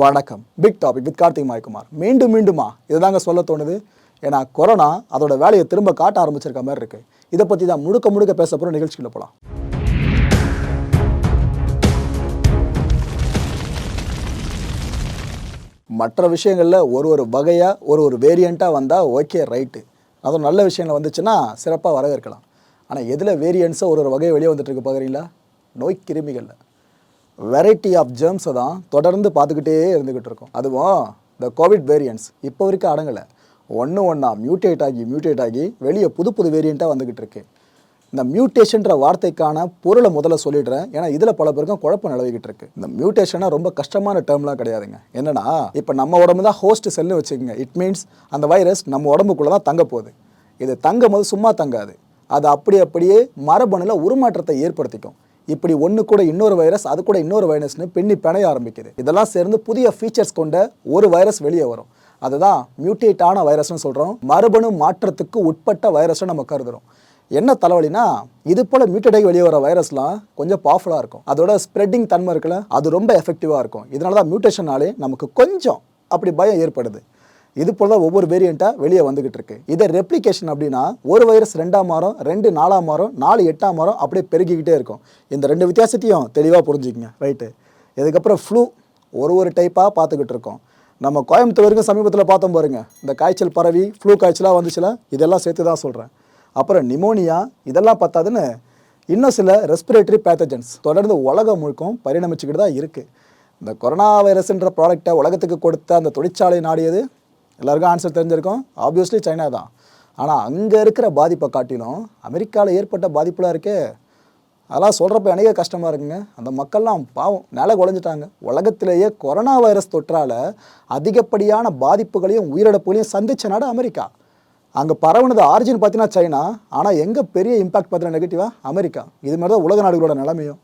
வணக்கம். Big topic with Karthik Maikumar மீண்டும் மீண்டுமா? இதுதாங்க சொல்ல தோணுது. ஏன்னா கொரோனா அதோட வேலையை திரும்ப காட்ட ஆரம்பிச்சிருக்க மாதிரி இருக்கு. இதை பற்றி தான் முழுக்க முழுக்க பேச போகிற நிகழ்ச்சிக்குள்ள போகலாம் மற்ற விஷயங்களில் ஒரு ஒரு வகையாக ஒரு ஒரு வேரியண்ட்டாக வந்தால் ஓகே ரைட்டு அதுவும் நல்ல விஷயங்கள் வந்துச்சுன்னா சிறப்பாக வரவேற்கலாம். ஆனால் எதில் வேரியன்ஸாக ஒரு ஒரு வகையை வெளியே வந்துட்டு இருக்கு பார்க்குறீங்களா நோய் கிருமிகளில். வெரைட்டி ஆஃப் ஜேர்ம்ஸை தான் தொடர்ந்து பார்த்துக்கிட்டே இருந்துக்கிட்டு இருக்கோம். அதுவும் இந்த கோவிட் வேரியன்ட்ஸ் இப்போ வரைக்கும் அடங்கலை. ஒன்று ஒன்றா மியூட்டேட் ஆகி மியூட்டேட் ஆகி வெளியே புது புது வேரியண்ட்டாக வந்துக்கிட்டு இருக்கு. இந்த மியூட்டேஷன்ற வார்த்தைக்கான பொருளை முதல்ல சொல்லிடுறேன். ஏன்னா இதில் பல பேருக்கும் குழப்பம் நிலவிக்கிட்டு இருக்கு. இந்த மியூட்டேஷனாக ரொம்ப கஷ்டமான டேர்ம்லாம் கிடையாதுங்க. என்னன்னா இப்போ நம்ம உடம்பு தான் ஹோஸ்ட் செல்னு வச்சுக்கோங்க. இட் மீன்ஸ் அந்த வைரஸ் நம்ம உடம்புக்குள்ளே தான் தங்க போகுது. இது தங்கும் போது சும்மா தங்காது. அது அப்படி அப்படியே மரபணுல உருமாற்றத்தை ஏற்படுத்திக்கும். இப்படி ஒன்று கூட இன்னொரு வைரஸ் அது கூட இன்னொரு வைரஸ்னு பின்னி பிணைய ஆரம்பிக்குது. இதெல்லாம் சேர்ந்து புதிய ஃபீச்சர்ஸ் கொண்ட ஒரு வைரஸ் வெளியே வரும். அதுதான் மியூட்டேட் ஆன வைரஸ்னு சொல்கிறோம் மரபணு மாற்றத்துக்கு உட்பட்ட வைரஸ்னு நம்ம கருதுறோம். என்ன தலைவலினா இது போல் மியூட்டடாகி வெளியே வர வைரஸ்லாம் கொஞ்சம் பவர்ஃபுல்லாக இருக்கும். அதோட ஸ்ப்ரெட்டிங் தன்மை இருக்குல்ல அது ரொம்ப எஃபெக்டிவாக இருக்கும். இதனால தான் மியூட்டேஷனாலே நமக்கு கொஞ்சம் அப்படி பயம் ஏற்படுது. இது போல தான் ஒவ்வொரு வேரியண்ட்டாக வெளியே வந்துகிட்டு இருக்கு. இதை ரெப்ளிகேஷன் அப்படின்னா ஒரு வைரஸ் ரெண்டாம் மாதம் ரெண்டு நாலாம் மாதம் நாலு எட்டாம் மாதம் அப்படியே பெருகிக்கிட்டே இருக்கும். இந்த ரெண்டு வித்தியாசத்தையும் தெளிவாக புரிஞ்சுக்கங்க. ரைட்டு இதுக்கப்புறம் ஃப்ளூ ஒரு ஒரு டைப்பாக பார்த்துக்கிட்டு இருக்கோம். நம்ம கோயம்புத்தூர் வரைக்கும் சமீபத்தில் பார்த்தோம் பாருங்க. இந்த காய்ச்சல் பரவி ஃப்ளூ காய்ச்சலாக வந்துச்சுல இதெல்லாம் சேர்த்து தான் சொல்கிறேன் அப்புறம் நிமோனியா இதெல்லாம் பார்த்தாதுன்னு இன்னும் சில ரெஸ்பிரேட்டரி பேத்தஜன்ஸ் தொடர்ந்து உலகம் முழுக்கும் பரிணமிச்சுக்கிட்டு தான் இருக்குது இந்த கொரோனா வைரஸ்ன்ற ப்ராடக்டை உலகத்துக்கு கொடுத்த அந்த தொழிற்சாலை நாடியது எல்லாருக்கும் ஆன்சர் தெரிஞ்சிருக்கும். ஆப்வியஸ்லி சைனா தான். ஆனால் அங்கே இருக்கிற பாதிப்பை காட்டிலும் அமெரிக்காவில் ஏற்பட்ட பாதிப்புலாம் இருக்கே அதெல்லாம் சொல்கிறப்ப எனக்கே கஷ்டமாக இருக்குங்க. அந்த மக்கள்லாம் பாவம் நில குழஞ்சிட்டாங்க உலகத்திலேயே கொரோனா வைரஸ் தொற்றால் அதிகப்படியான பாதிப்புகளையும் உயிரிழப்புகளையும் சந்தித்த நாடு அமெரிக்கா. அங்கே பரவுனது ஆரிஜின் பார்த்தீங்கன்னா சைனா ஆனால் எங்கே பெரிய இம்பாக்ட் பார்த்தீங்கன்னா நெகட்டிவாக அமெரிக்கா. இது மாதிரி தான் உலக நாடுகளோட நிலைமையும்.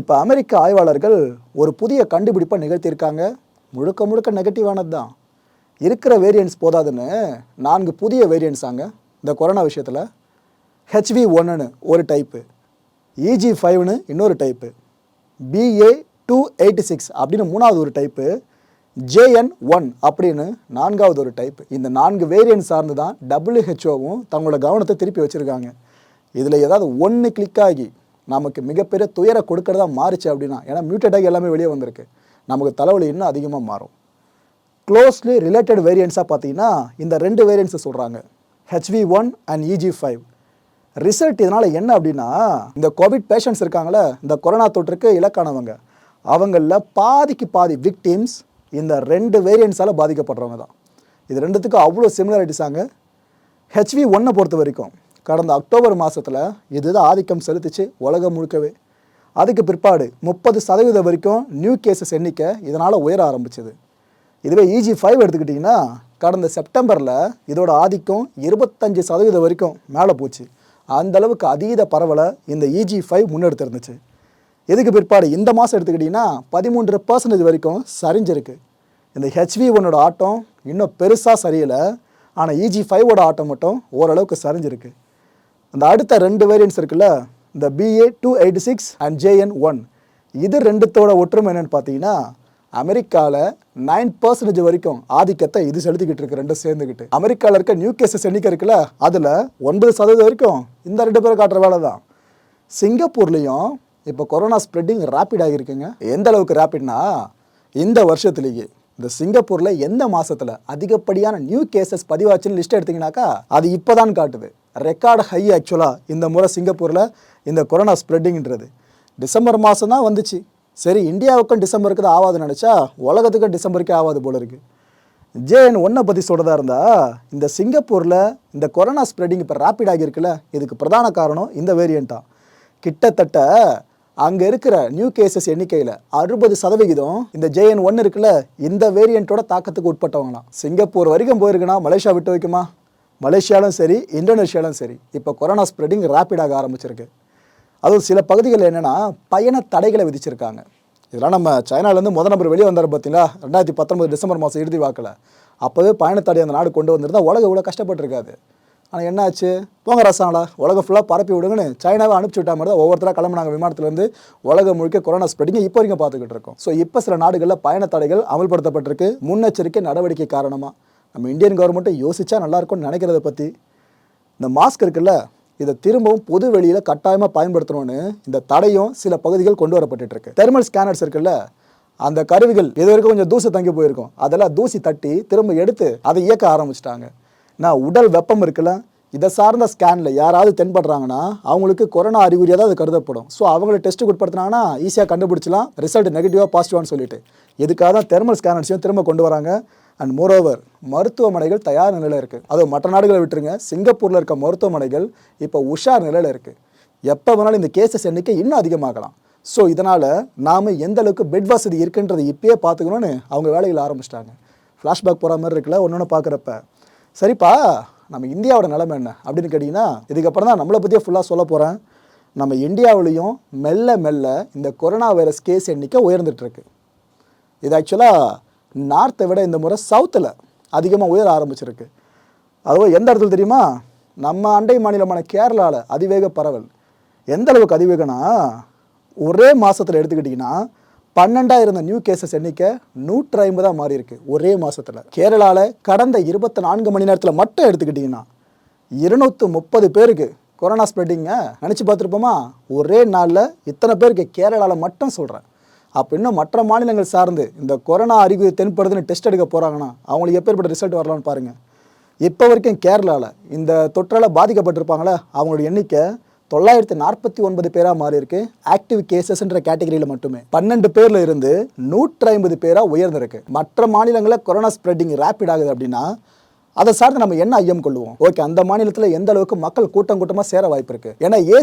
இப்போ அமெரிக்க ஆய்வாளர்கள் ஒரு புதிய கண்டுபிடிப்பை நிகழ்த்தியிருக்காங்க. முழுக்க முழுக்க நெகட்டிவானது தான். இருக்கிற வேரியன்ட்ஸ் போதாதுன்னு நான்கு புதிய வேரியன்ட்ஸாங்க இந்த கொரோனா விஷயத்தில் ஹெச்வி ஒன்னுன்னு ஒரு டைப்பு இஜி ஃபைவ்னு இன்னொரு type BA two eighty six அப்படின்னு மூணாவது ஒரு டைப்பு ஜேஎன் ஒன் அப்படின்னு நான்காவது ஒரு டைப் இந்த நான்கு வேரியன்ட் சார்ந்து தான் டபிள்யூஹெச்ஓவும் தங்களோட கவனத்தை திருப்பி வச்சுருக்காங்க. இதில் ஏதாவது ஒன்று கிளிக் ஆகி நமக்கு மிகப்பெரிய துயரை கொடுக்கறதா மாறுச்சு அப்படின்னா ஏன்னா மியூட்டட் எல்லாமே வெளியே வந்திருக்கு. நமக்கு தலைவலி இன்னும் அதிகமாக மாறும். க்ளோஸ்லி ரிலேட்டட் வேரியன்ட்ஸாக பார்த்தீங்கன்னா இந்த ரெண்டு வேரியன்ட்ஸை சொல்கிறாங்க HV one and EG five result இதனால் என்ன அப்படின்னா இந்த கோவிட் பேஷண்ட்ஸ் இருக்காங்களே இந்த கொரோனா தொற்றுக்கு இலக்கானவங்க அவங்களில் பாதிக்கு பாதி விக்டீம்ஸ் இந்த ரெண்டு வேரியன்ட்ஸால் பாதிக்கப்படுறவங்க தான். இது ரெண்டுத்துக்கும் அவ்வளோ சிமிலாரிட்டிஸாங்க ஹெச்வி ஒன்னை பொறுத்த வரைக்கும் கடந்த அக்டோபர் மாதத்தில் இதுதான் ஆதிக்கம் செலுத்துச்சு உலகம் முழுக்கவே. அதுக்கு பிற்பாடு முப்பது சதவீதம் வரைக்கும் நியூ கேசஸ் எண்ணிக்கை இதனால் உயர ஆரம்பிச்சது. இதுவே இஜி ஃபைவ் எடுத்துக்கிட்டிங்கன்னா கடந்த செப்டம்பரில் இதோட ஆதிக்கம் இருபத்தஞ்சு சதவீதம் வரைக்கும் மேலே போச்சு. அந்தளவுக்கு அதீத பரவலை இந்த இஜி ஃபைவ் முன்னெடுத்திருந்துச்சு எதுக்கு இதுக்கு பிற்பாடு இந்த மாதம் எடுத்துக்கிட்டிங்கன்னா பதிமூன்று பர்சன்டேஜ் வரைக்கும் சரிஞ்சிருக்கு. இந்த ஹெச்வி ஒன்னோட ஆட்டம் இன்னும் பெருசாக சரியில்லை ஆனால் இஜி ஃபைவோட ஆட்டம் மட்டும் ஓரளவுக்கு சரிஞ்சிருக்கு. அந்த அடுத்த ரெண்டு வேரியன்ஸ் இருக்குல்ல இந்த BA two eight six and JN one இது ரெண்டுத்தோட ஒற்றுமை என்னென்னு பார்த்தீங்கன்னா அமெரிக்காவில் நைன் பர்சன்டேஜ் வரைக்கும் ஆதிக்கத்தை இது செலுத்திக்கிட்டு இருக்கு ரெண்டும் சேர்ந்துக்கிட்டு. அமெரிக்காவில் இருக்க நியூ கேசஸ் எண்ணிக்கை இருக்குல்ல அதில் ஒன்பது சதவீதம் வரைக்கும் இந்த ரெண்டு பேரும் காட்டுற வேலை தான். சிங்கப்பூர்லேயும் இப்போ கொரோனா ஸ்ப்ரெட்டிங் ரேப்பிட் ஆகியிருக்குங்க. எந்த அளவுக்கு ரேப்பிட்னா இந்த வருஷத்துலேயே இந்த சிங்கப்பூரில் எந்த மாதத்தில் அதிகப்படியான நியூ கேசஸ் பதிவாச்சுன்னு லிஸ்ட் எடுத்தீங்கன்னாக்கா அது இப்போ தான் காட்டுது ரெக்கார்டு ஹை ஆக்சுவலாக இந்த முறை சிங்கப்பூரில் இந்த கொரோனா ஸ்ப்ரெட்டிங்கிறது டிசம்பர் மாதம் தான் வந்துச்சு. சரி இந்தியாவுக்கும் டிசம்பருக்கு தான் ஆகாதுன்னு நினச்சா உலகத்துக்கும் டிசம்பருக்கே ஆகாது போல இருக்குது ஜேஎன் ஒன்றை பற்றி சொல்கிறதா இருந்தால் இந்த சிங்கப்பூரில் இந்த கொரோனா ஸ்ப்ரெட்டிங் இப்போ ரேப்பிட் ஆகியிருக்குல்ல இதுக்கு பிரதான காரணம் இந்த வேரியண்ட்டாக கிட்டத்தட்ட அங்கே இருக்கிற நியூ கேசஸ் எண்ணிக்கையில் அறுபது சதவிகிதம் இந்த ஜேஎன் ஒன்று இருக்குல்ல இந்த வேரியண்ட்டோட தாக்கத்துக்கு உட்பட்டவங்களாம். சிங்கப்பூர் வரைக்கும் போயிருக்குன்னா மலேசியா விட்டு வைக்குமா? மலேசியாலும் சரி இந்தோனேஷியாலும் சரி இப்போ கொரோனா ஸ்ப்ரெட்டிங் ரேப்பிடாக ஆரம்பிச்சிருக்கு. அதுவும் சில பகுதிகளில் என்னென்னா பயண தடைகளை விதிச்சிருக்காங்க. இதெல்லாம் நம்ம சைனாலேருந்து முத நபர் வெளியே வந்தார் பார்த்தீங்களா? ரெண்டாயிரத்தி பத்தொன்பது டிசம்பர் மாதம் இறுதி வாக்கில். அப்போவே பயணத்தடை அந்த நாடு கொண்டு வந்திருந்தால் உலகம் இவ்வளோ கஷ்டப்பட்டுருக்காது. ஆனால் என்னாச்சு போங்க ரசாங்களா உலகம் ஃபுல்லாக பரப்பி விடுங்கன்னு சைனாவை அனுப்பிச்சு விட்டா மாதிரி தான் ஒவ்வொருத்தராக கிளம்புனாங்க. விமானத்துலேருந்து உலகம் முழுக்க கொரோனா ஸ்ப்ரெடிங்க இப்போ வரைக்கும் பார்த்துக்கிட்டு இருக்கோம். ஸோ இப்போ சில நாடுகளில் பயண தடைகள் அமல்படுத்தப்பட்டிருக்கு. முன்னெச்சரிக்கை நடவடிக்கை காரணமாக நம்ம இந்தியன் கவர்மெண்ட்டை யோசிச்சா நல்லா இருக்கும்னு நினைக்கிறத பற்றி இந்த மாஸ்க் இருக்குல்ல இதை திரும்பவும் பொது வெளியில் கட்டாயமாக பயன்படுத்தணும்னு இந்த தடையும் சில பகுதிகள் கொண்டு வரப்பட்டு இருக்கு தெர்மல் ஸ்கேனர்ஸ் இருக்குல்ல அந்த கருவிகள் இது வரைக்கும் கொஞ்சம் தூசி தங்கி போயிருக்கும். அதெல்லாம் தூசி தட்டி திரும்ப எடுத்து அதை இயக்க ஆரம்பிச்சிட்டாங்க. நான் உடல் வெப்பம் இருக்குல்ல இதை சார்ந்த ஸ்கேனில் யாராவது தென்படுறாங்கன்னா அவங்களுக்கு கொரோனா அறிகுறியாக தான் அது கருதப்படும். ஸோ அவங்கள டெஸ்ட்டுக்கு உட்படுத்தினாங்கன்னா ஈஸியாக கண்டுபிடிச்சலாம் ரிசல்ட் நெகட்டிவாக பாசிட்டிவான்னு சொல்லிட்டு. இதுக்காக தான் தெர்மல் ஸ்கேனர்ஸையும் திரும்ப கொண்டு வராங்க? அண்ட் மோரோவர் மருத்துவமனைகள் தயார் நிலையில் இருக்குது அதுவும் மற்ற நாடுகளை விட்டுருங்க. சிங்கப்பூரில் இருக்க மருத்துவமனைகள் இப்போ உஷார் நிலையில் இருக்குது எப்போ வேணாலும் இந்த கேசஸ் எண்ணிக்கை இன்னும் அதிகமாகலாம். ஸோ இதனால் நாம் எந்த அளவுக்கு பெட் வசதி இருக்குன்றது இப்பயே பார்த்துக்கணும்னு அவங்க வேலையில் ஆரம்பிச்சிட்டாங்க. ஃப்ளாஷ்பேக் போகிற மாதிரி இருக்குல்ல ஒன்று ஒன்று பார்க்குறப்ப. சரிப்பா நம்ம இந்தியாவோட நிலைமை என்ன? அப்படின்னு கேட்டிங்கன்னா இதுக்கப்புறம் தான் நம்மளை பற்றியே ஃபுல்லாக சொல்ல போகிறேன் நம்ம இந்தியாவிலையும் மெல்ல மெல்ல இந்த கொரோனா வைரஸ் கேஸ் எண்ணிக்கை உயர்ந்துட்டுருக்கு இது ஆக்சுவலாக நார்த்தை விட இந்த முறை சவுத்தில் அதிகமாக உயர ஆரம்பிச்சிருக்கு. அதுவும் எந்த இடத்துல தெரியுமா? நம்ம அண்டை மாநிலமான கேரளாவில் அதிவேக பரவல். எந்த அளவுக்கு அதிவேகனா ஒரே மாதத்தில் எடுத்துக்கிட்டிங்கன்னா பன்னெண்டாக இருந்த நியூ கேசஸ் எண்ணிக்கை நூற்றி ஐம்பதாக மாறி இருக்கு ஒரே மாதத்தில் கேரளாவில் கடந்த இருபத்தி நான்கு மணி நேரத்தில் மட்டும் எடுத்துக்கிட்டிங்கன்னா இருநூற்று முப்பது பேருக்கு கொரோனா ஸ்ப்ரெட்டிங்க நினச்சி பார்த்துருப்போமா? ஒரே நாளில் இத்தனை பேருக்கு கேரளாவில் மட்டும் சொல்கிறேன் அப்போ இன்னும் மற்ற மாநிலங்கள் சார்ந்து இந்த கொரோனா அறிகுறி தென்படுதுன்னு டெஸ்ட் எடுக்க போகிறாங்கன்னா அவங்களுக்கு எப்பேற்பட்ட ரிசல்ட் வரலான்னு பாருங்கள் இப்போ வரைக்கும் கேரளாவில் இந்த தொற்றால் பாதிக்கப்பட்டிருப்பாங்களே? அவங்களோட எண்ணிக்கை தொள்ளாயிரத்தி நாற்பத்தி ஒன்பது பேராக மாறி இருக்கு. ஆக்டிவ் கேசஸ்ன்ற கேட்டகரியில் மட்டுமே பன்னெண்டு பேரில் இருந்து நூற்றி ஐம்பது பேராக உயர்ந்திருக்கு. மற்ற மாநிலங்களில் கொரோனா ஸ்ப்ரெட்டிங் ரேப்பிட் ஆகுது அப்படின்னா அதை சார்ந்து நம்ம என்ன ஐயம் கொள்வோம்? ஓகே அந்த மாநிலத்தில் எந்த அளவுக்கு மக்கள் கூட்டம் கூட்டமாக சேர வாய்ப்பு இருக்குது ஏன்னா ஏ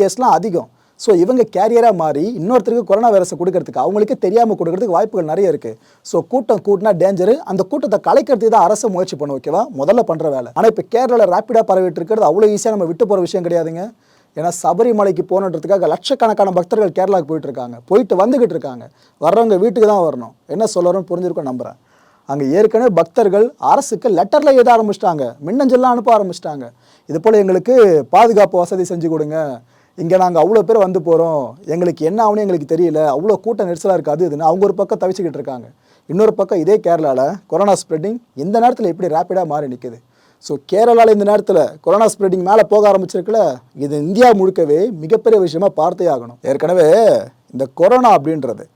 கேஸ்லாம் அதிகம். ஸோ இவங்க கேரியராக மாறி இன்னொருத்தருக்கு கொரோனா வைரஸை கொடுக்கறதுக்கு அவங்களுக்கே தெரியாமல் கொடுக்கறதுக்கு வாய்ப்புகள் நிறைய இருக்குது ஸோ கூட்டம் கூட்டினா டேஞ்சரு அந்த கூட்டத்தை கலைக்கிறதுக்கு தான் அரசு முயற்சி பண்ண ஓகேவா முதல்ல பண்ணுற வேலை. ஆனால் இப்போ கேரளாவில் ரேப்பிடாக பரவிட்டு இருக்கிறது அவ்வளோ ஈஸியாக நம்ம விட்டு போகிற விஷயம் கிடையாதுங்க. ஏன்னா சபரிமலைக்கு போகணுன்றதுக்காக லட்சக்கணக்கான பக்தர்கள் கேரளாவுக்கு போயிட்டு இருக்காங்க. போயிட்டு வந்துக்கிட்டு இருக்காங்க. வர்றவங்க வீட்டுக்கு தான் வரணும். என்ன சொல்லறோம்னு புரிஞ்சிருக்கோம் நம்புகிறேன் அங்கே ஏற்கனவே பக்தர்கள் அரசுக்கு லெட்டரில் எழுத ஆரம்பிச்சிட்டாங்க. மின்னஞ்சல்லாம் அனுப்ப ஆரம்பிச்சிட்டாங்க. இது போல் எங்களுக்கு பாதுகாப்பு வசதி செஞ்சு கொடுங்க. இங்கே நாங்கள் அவ்வளோ பேர் வந்து போகிறோம் எங்களுக்கு என்ன ஆகணும் எங்களுக்கு தெரியல. அவ்வளோ கூட்ட நெரிசலாக இருக்குது அது இதுன்னு அவங்க ஒரு பக்கம் தவிச்சுக்கிட்டு இருக்காங்க. இன்னொரு பக்கம் இதே கேரளாவில் கொரோனா ஸ்ப்ரெட்டிங் இந்த நேரத்தில் எப்படி ரேப்பிடாக மாறி நிற்குது ஸோ கேரளாவில் இந்த நேரத்தில் கொரோனா ஸ்ப்ரெட்டிங் மேலே போக ஆரம்பிச்சிருக்குல்ல இது இந்தியா முழுக்கவே மிகப்பெரிய விஷயமா பார்த்தே ஆகணும். ஏற்கனவே இந்த கொரோனா அப்படின்றது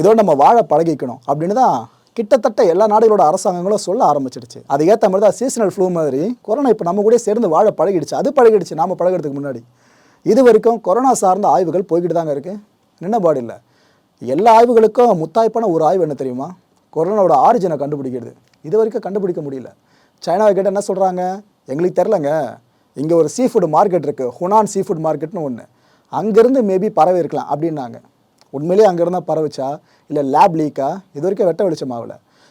இதோட நம்ம வாழ பழகிக்கணும் அப்படின்னு தான் கிட்டத்தட்ட எல்லா நாடுகளோட அரசாங்கங்களும் சொல்ல ஆரம்பிச்சிடுச்சு. அது ஏற்ற மாதிரி தான் சீசனல் ஃப்ளூ மாதிரி கொரோனா இப்போ நம்ம கூட சேர்ந்து வாழ பழகிடுச்சு. அது பழகிடுச்சு. நாம் பழகிறதுக்கு முன்னாடி. இது வரைக்கும் கொரோனா சார்ந்த ஆய்வுகள் போய்கிட்டு தாங்க இருக்குது நின்னபாடு இல்லை. எல்லா ஆய்வுகளுக்கும் முத்தாய்ப்பான ஒரு ஆய்வு என்ன தெரியுமா? கொரோனாவோட ஆரிஜினை கண்டுபிடிக்கிறது. இது வரைக்கும் கண்டுபிடிக்க முடியல. சைனாவை கேட்டால் என்ன சொல்கிறாங்க எங்களுக்கு தெரிலங்க இங்கே ஒரு சீ ஃபுட் மார்க்கெட் இருக்குது ஹுனான் சீ ஃபுட் மார்க்கெட்னு ஒன்று அங்கேருந்து மேபி பரவி இருக்கலாம் அப்படின்னாங்க. உண்மையிலேயே அங்கேருந்தா பரவிச்சா? இல்லை லேப் லீக்கா இது வரைக்கும் வெட்ட வெளிச்சம்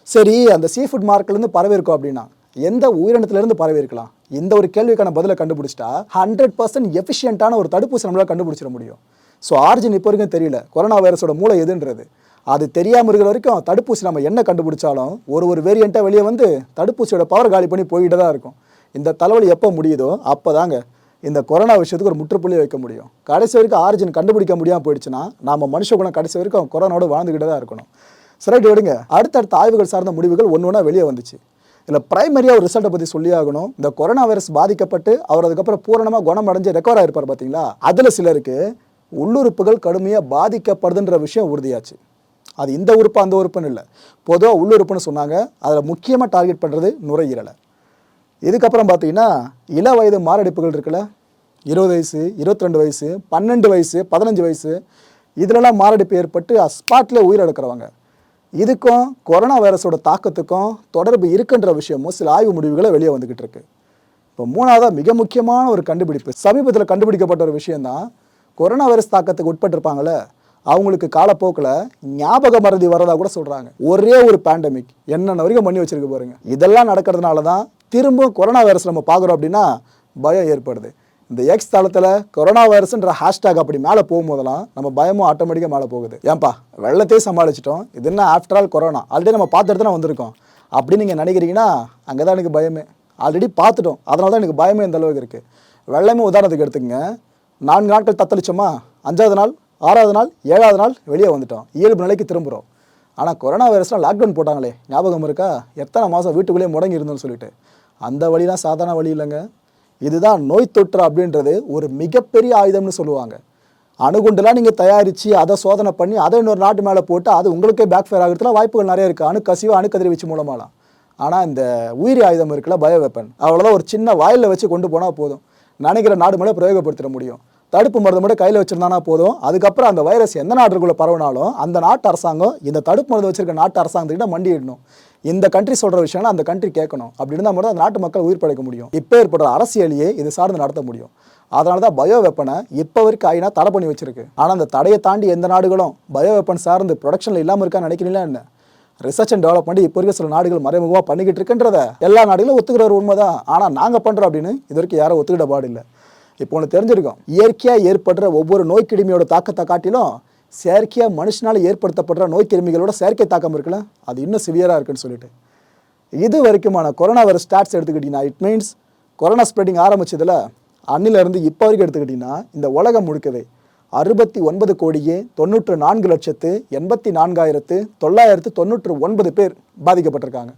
சரி அந்த சீ ஃபுட் மார்க்கெட்லேருந்து பரவி இருக்கும் அப்படின்னா எந்த உயிரினத்துலேருந்து பரவி இருக்கலாம்? இந்த ஒரு கேள்விக்கான பதிலை கண்டுபிடிச்சிட்டா ஹண்ட்ரட் பர்சன்ட் எஃபிஷியண்டான ஒரு தடுப்பூசி நம்மளால் கண்டுபிடிச்சிட முடியும். ஸோ ஆரிஜின் இப்போ வரைக்கும் தெரியல. கொரோனா வைரஸோட மூளை எதுன்றது. அது தெரியாமல் இருக்கிற வரைக்கும் தடுப்பூசி நம்ம என்ன கண்டுபிடிச்சாலும் ஒரு ஒரு வேரியண்ட்டாக வெளியே வந்து தடுப்பூசியோட பவர் காலி பண்ணி போயிட்டு தான் இருக்கும். இந்த தலைவலி எப்போ முடியுதோ அப்போ தாங்க இந்த கொரோனா விஷயத்துக்கு ஒரு முற்றுப்புள்ளி வைக்க முடியும். கடைசி வரைக்கும் ஆரிஜின் கண்டுபிடிக்க முடியாமல் போயிடுச்சுன்னா நம்ம மனுஷ குணம் கடைசி வரைக்கும் கொரோனாவோட வாழ்ந்துக்கிட்டு தான் இருக்கணும். சரி விடுங்க. அடுத்தடுத்த ஆய்வுகள் சார்ந்த முடிவுகள் ஒன்று ஒன்றா வெளியே வந்துச்சு. இதில் ப்ரைமரியாக ஒரு ரிசல்ட்டை பற்றி சொல்லி ஆகணும் இந்த கொரோனா வைரஸ் பாதிக்கப்பட்டு அவர் அதுக்கப்புறம் பூரணமாக குணம் அடைஞ்சு ரெக்கவர் ஆகிருப்பார் பார்த்தீங்களா அதில் சிலருக்கு உள்ளுறுப்புகள் கடுமையாக பாதிக்கப்படுதுன்ற விஷயம் உறுதியாச்சு. அது இந்த உறுப்பு அந்த உறுப்புன்னு இல்லை. பொதுவாக உள்ளுறுப்புன்னு சொன்னாங்க. அதில் முக்கியமாக டார்கெட் பண்ணுறது நுரையீரலை. இதுக்கப்புறம் பார்த்தீங்கன்னா இள வயது மாரடைப்புகள் இருக்குல்ல? இருபது வயசு இருபத்தி ரெண்டு வயசு பன்னெண்டு வயசு பதினஞ்சு வயசு. இதிலலாம் மாரடைப்பு ஏற்பட்டு ஸ்பாட்லேயே உயிரிழக்கிறவங்க இதுக்கும் கொரோனா வைரஸோட தாக்கத்துக்கும் தொடர்பு இருக்குன்ற விஷயமும் சில ஆய்வு முடிவுகளை வெளியே வந்துக்கிட்டு இருக்கு. இப்போ மூணாவதாக மிக முக்கியமான ஒரு கண்டுபிடிப்பு. சமீபத்தில் கண்டுபிடிக்கப்பட்ட ஒரு விஷயந்தான் கொரோனா வைரஸ் தாக்கத்துக்கு உட்பட்டிருப்பாங்களே அவங்களுக்கு காலப்போக்கில் ஞாபக மறதி வரதா கூட சொல்கிறாங்க ஒரே ஒரு பேண்டமிக் என்னென்ன வரைக்கும் பண்ணி வச்சுருக்க பாருங்க. இதெல்லாம் நடக்கிறதுனால தான் திரும்ப கொரோனா வைரஸ் நம்ம பார்க்குறோம் அப்படின்னா பயம் ஏற்படுது. இந்த எக்ஸ் தளத்தில் கொரோனா வைரஸ்ன்ற ஹேஷ்டேக் அப்படி மேலே போகும்போதெல்லாம் நம்ம பயமும் ஆட்டோமேட்டிக்காக மேலே போகுது. ஏன்பா வெள்ளத்தையும் சமாளிச்சிட்டோம். இது என்ன ஆஃப்டர் ஆல் கொரோனா ஆல்ரெடி நம்ம பார்த்துட்டு தான் வந்திருக்கோம். அப்படின்னு நீங்கள் நினைக்கிறீங்கன்னா அங்கே தான் எனக்கு பயமே. ஆல்ரெடி பார்த்துட்டோம். அதனால தான் எனக்கு பயமே இந்த அளவுக்கு இருக்குது வெள்ளமே உதாரணத்துக்கு எடுத்துக்கங்க. நான்கு நாட்கள் தத்தளிச்சோமா? அஞ்சாவது நாள் ஆறாவது நாள் ஏழாவது நாள் வெளியே வந்துட்டோம். இயல்பு நிலைக்கு திரும்புகிறோம் ஆனால் கொரோனா வைரஸ்லாம் லாக்டவுன் போட்டாங்களே. ஞாபகம் இருக்கா? எத்தனை மாதம் வீட்டுக்குள்ளேயே முடங்கி இருந்தோம்னு சொல்லிட்டு. அந்த வழிலாம் சாதாரண வழி இல்லைங்க. இதுதான் நோய் தொற்று அப்படின்றது ஒரு மிகப்பெரிய ஆயுதம்னு சொல்லுவாங்க. அணுகுண்டுலாம் நீங்கள் தயாரித்து அதை சோதனை பண்ணி அதை இன்னொரு நாட்டு மேலே போட்டு அது உங்களுக்கே பேக் ஃபயர் ஆகிறதுல வாய்ப்புகள் நிறைய இருக்குது அணுக்கசிவு அணுக்கதிர்வீச்சு மூலமாலாம். ஆனால் இந்த உயிரி ஆயுதம் இருக்குல்ல பயோ வெப்பன் அவ்வளோதான் ஒரு சின்ன வாயிலில் வச்சு கொண்டு போனால் போதும். நினைக்கிற நாடு மேலே பிரயோகப்படுத்திட முடியும். தடுப்பு மருந்து மட்டும் கையில் வச்சுருந்தானா போதும். அதுக்கப்புறம் அந்த வைரஸ் எந்த நாட்டுக்குள்ளே பரவினாலும் அந்த நாட்டு அரசாங்கம் இந்த தடுப்பு மருந்து வச்சுருக்க நாட்டு அரசாங்கத்துக்கிட்ட மண்டியிடணும். இந்த கண்ட்ரி சொல்கிற விஷயம்னா அந்த கண்ட்ரி கேட்கணும். அப்படி இருந்தால் மட்டும் அந்த நாட்டு மக்கள் உயிர் படைக்க முடியும். இப்போ ஏற்படுற அரசியலையே இது சார்ந்து நடத்த முடியும். அதனால தான் பயோ வெப்பனை இப்போ வரைக்கும் ஆயினா தடை பண்ணி வச்சிருக்கு. ஆனால் அந்த தடையை தாண்டி எந்த நாடுகளும் பயோ வெப்பன் சார்ந்து ப்ரொடக்ஷனில் இல்லாமல் இருக்கான்னு நினைக்கிறீங்களா என்ன? ரிசர்ச் அண்ட் டெவலப்மெண்ட் இப்போ இருக்க சில நாடுகள் மறைமுகமாக பண்ணிக்கிட்டு இருக்குன்றத எல்லா நாடுகளும் ஒத்துக்கிற ஒரு உண்மை தான் ஆனால் நாங்கள் பண்ணுறோம் அப்படின்னு இது வரைக்கும் யாரும் ஒத்துக்கிட இல்லை. இப்போ ஒன்று தெரிஞ்சிருக்கோம். இயற்கையாக ஏற்படுற ஒவ்வொரு நோய் தாக்கத்தை காட்டிலும் செயற்கையாக மனுஷனால் ஏற்படுத்தப்படுற நோய் கிருமிகளோட செயற்கை தாக்கம் இருக்குல்ல? அது இன்னும் சிவியராக இருக்குன்னு சொல்லிட்டு. இது வரைக்குமான கொரோனா வைரஸ் ஸ்டாட்ஸ் எடுத்துக்கிட்டிங்கன்னா இட் மீன்ஸ் கொரோனா ஸ்ப்ரெடிங் ஆரம்பிச்சதுல அன்னிலிருந்து இப்போ வரைக்கும் எடுத்துக்கிட்டிங்கன்னா இந்த உலகம் முழுக்கவே அறுபத்தி ஒன்பது கோடியே தொண்ணூற்று நான்கு லட்சத்து எண்பத்தி நான்காயிரத்து தொள்ளாயிரத்து தொண்ணூற்று ஒன்பது பேர் பாதிக்கப்பட்டிருக்காங்க.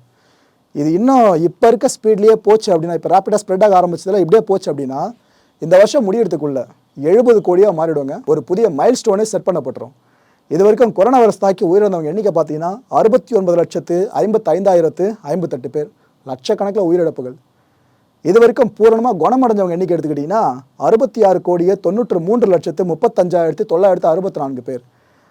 இது இன்னும் இப்போ இருக்க ஸ்பீட்லேயே போச்சு அப்படின்னா இப்போ ரேப்பிடாக ஸ்ப்ரெட் ஆக ஆரம்பிச்சதில் இப்படியே போச்சு அப்படின்னா இந்த வருஷம் முடியறதுக்குள்ளே எழுபது கோடியாக மாறிடுவாங்க ஒரு புதிய மைல் ஸ்டோனே செட் பண்ணப்பட்டுரும். இது வரைக்கும் கொரோனா வைரஸ் தாக்கி உயிரிழந்தவங்க எண்ணிக்கை பார்த்தீங்கன்னா அறுபத்தி ஒன்பது லட்சத்து ஐம்பத்தைந்தாயிரத்து ஐம்பத்தெட்டு பேர். லட்சக்கணக்கில் உயிரிழப்புகள். இது வரைக்கும் பூரணமாக குணமடைஞ்சவங்க எண்ணிக்கை எடுத்துக்கிட்டிங்கன்னா அறுபத்தி ஆறு கோடியே தொண்ணூற்று மூன்று லட்சத்து முப்பத்தஞ்சாயிரத்து தொள்ளாயிரத்து அறுபத்தி நான்கு பேர்.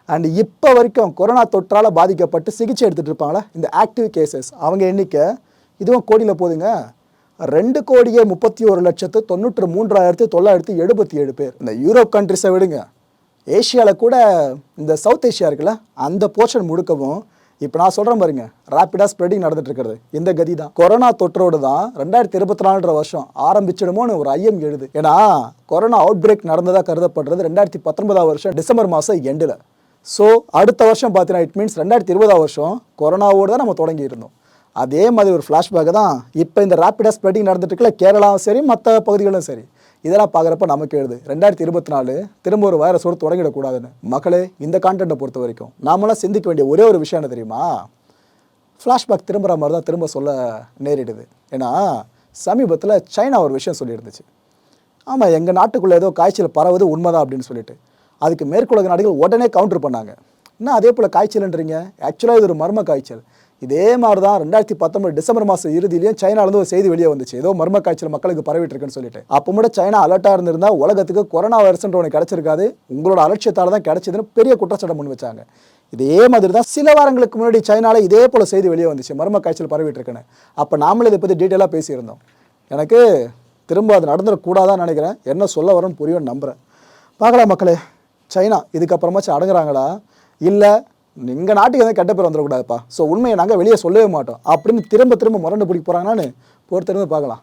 அண்ட் இப்போ வரைக்கும் கொரோனா தொற்றால் பாதிக்கப்பட்டு சிகிச்சை எடுத்துகிட்டு இருப்பாங்களா? இந்த ஆக்டிவ் கேசஸ் அவங்க எண்ணிக்கை இதுவும் கோடியில் போதுங்க. ரெண்டு கோடியே முப்பத்தி ஒரு லட்சத்து தொண்ணூற்று மூன்றாயிரத்து தொள்ளாயிரத்து எழுபத்தி ஏழு பேர். இந்த யூரோப் கண்ட்ரிஸை விடுங்க. ஏஷியாவில் கூட இந்த சவுத் ஏஷியா இருக்குல்ல அந்த போர்ஷன் முழுக்கவும் இப்போ நான் சொல்கிறேன் பாருங்க ரேப்பிடாக ஸ்ப்ரெடிங் நடந்துட்டு இருக்கிறது. இந்த கதி தான் கொரோனா தொற்றோடு தான் ரெண்டாயிரத்தி இருபத்தி நாலுன்ற வருஷம் ஆரம்பிச்சிடுமோன்னு ஒரு ஐயம் எழுது. ஏன்னா கொரோனா அவுட் பிரேக் நடந்ததாக கருதப்படுறது ரெண்டாயிரத்தி பத்தொன்பதாம் வருஷம் டிசம்பர் மாதம் எண்டில் ஸோ அடுத்த வருஷம் பார்த்தீங்கன்னா இட் மீன்ஸ் ரெண்டாயிரத்தி இருபதாம் வருஷம் கொரோனாவோடு தான் நம்ம தொடங்கியிருந்தோம். அதே மாதிரி ஒரு ஃப்ளாஷ்பேக் தான் இப்போ இந்த ரேப்பிடாக ஸ்ப்ரெட்டிங் நடந்துட்டு கேரளாவும் சரி மற்ற பகுதிகளும் சரி. இதெல்லாம் பார்க்குறப்ப நமக்கு எழுது. ரெண்டாயிரத்தி இருபத்தி நாலு திரும்ப ஒரு வைரஸோடு தொடங்கிடக்கூடாதுன்னு. மக்களே இந்த கான்டென்ட்டை பொறுத்த வரைக்கும் நாமெல்லாம் சிந்திக்க வேண்டிய ஒரே ஒரு விஷயம் என்ன தெரியுமா? ஃப்ளாஷ்பேக் திரும்புகிற மாதிரி தான் திரும்ப சொல்ல நேரிடுது. ஏன்னா சமீபத்தில் சைனா ஒரு விஷயம் சொல்லியிருந்துச்சு. ஆமாம் எங்கள் நாட்டுக்குள்ளே ஏதோ காய்ச்சல் பரவுது உண்மைதான் அப்படின்னு சொல்லிட்டு. அதுக்கு மேற்குலக நாடுகள் உடனே கவுண்டர் பண்ணாங்க. என்ன அதே போல் காய்ச்சல்ன்றீங்க? ஆக்சுவலாக இது ஒரு மர்ம காய்ச்சல். இதே மாதிரி தான் ரெண்டாயிரத்தி பத்தொன்பது டிசம்பர் மாதம் இறுதியிலையும் சைனாலேருந்து ஒரு செய்தி வெளியே வந்துச்சு. ஏதோ மர்ம காய்ச்சல் மக்களுக்கு பரவிட்டு இருக்குன்னு சொல்லிட்டு. அப்போ கூட சைனா அலர்ட்டாக இருந்திருந்தா உலகத்துக்கு கொரோனா வைரஸ்ன்ற ஒன்று கிடச்சிருக்காது. உங்களோட அலட்சியத்தால் தான் கிடைச்சதுன்னு பெரிய குற்றச்சாட்டை முன் வச்சாங்க. இதே மாதிரி தான் சில வாரங்களுக்கு முன்னாடி சைனாவில் இதே போல் செய்தி வெளியே வந்துச்சு. மர்ம காய்ச்சல் பரவிட்டு இருக்குன்னு அப்போ நாமளும் இதை பற்றி டீட்டெயிலாக பேசியிருந்தோம். எனக்கு திரும்ப அது நடந்துடக்கூடாதான்னு நினைக்கிறேன். என்ன சொல்ல வரேன்னு புரியும்னு நம்புகிறேன் பார்க்கலாம் மக்களே சைனா இதுக்கப்புறமாச்சும் அடங்குறாங்களா? இல்லை எங்கள் நாட்டுக்கு எதாவது கெட்ட பேர் வந்துடக்கூடாதுப்பா. ஸோ உண்மையை நாங்கள் வெளியே சொல்லவே மாட்டோம். அப்படின்னு திரும்ப திரும்ப முரண்டு பிடிக்க போகிறாங்கன்னு பொறுத்திருந்து பார்க்கலாம்.